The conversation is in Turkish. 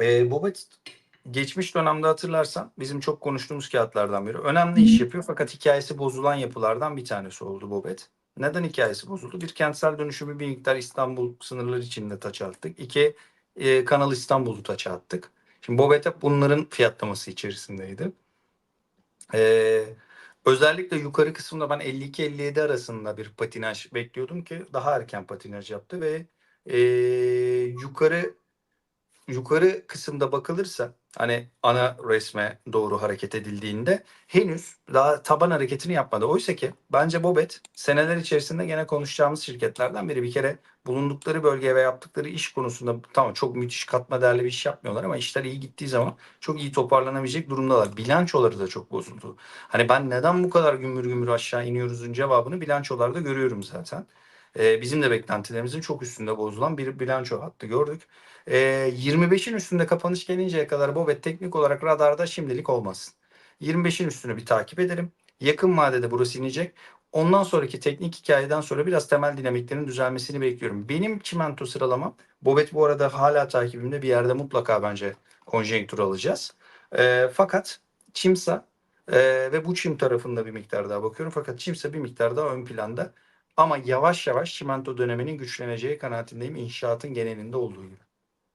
Ee, Bobet geçmiş dönemde hatırlarsan bizim çok konuştuğumuz kağıtlardan biri. Önemli iş yapıyor fakat hikayesi bozulan yapılardan bir tanesi oldu Bobet. Neden hikayesi bozuldu? Bir kentsel dönüşümü bir miktar İstanbul sınırları içinde taça attık. İki e, Kanal İstanbul'u taça attık. Şimdi Bobet hep bunların fiyatlaması içerisindeydi. Ee, özellikle yukarı kısımda ben 52-57 arasında bir patinaj bekliyordum ki daha erken patinaj yaptı ve e, yukarı yukarı kısımda bakılırsa hani ana resme doğru hareket edildiğinde henüz daha taban hareketini yapmadı. Oysa ki bence Bobet seneler içerisinde gene konuşacağımız şirketlerden biri. Bir kere bulundukları bölge ve yaptıkları iş konusunda tamam çok müthiş katma değerli bir iş yapmıyorlar ama işler iyi gittiği zaman çok iyi toparlanabilecek durumdalar. Bilançoları da çok bozuldu. Hani ben neden bu kadar gümbür gümbür aşağı iniyoruzun cevabını bilançolarda görüyorum zaten. Ee, bizim de beklentilerimizin çok üstünde bozulan bir bilanço hattı gördük. Ee, 25'in üstünde kapanış gelinceye kadar Bobet teknik olarak radarda şimdilik olmasın. 25'in üstünü bir takip edelim. Yakın vadede burası inecek. Ondan sonraki teknik hikayeden sonra biraz temel dinamiklerin düzelmesini bekliyorum. Benim çimento sıralamam Bobet bu arada hala takibimde bir yerde mutlaka bence konjonktür alacağız. Ee, fakat Çimsa e, ve bu çim tarafında bir miktar daha bakıyorum. Fakat Çimsa bir miktar daha ön planda. Ama yavaş yavaş çimento döneminin güçleneceği kanaatindeyim inşaatın genelinde olduğu gibi.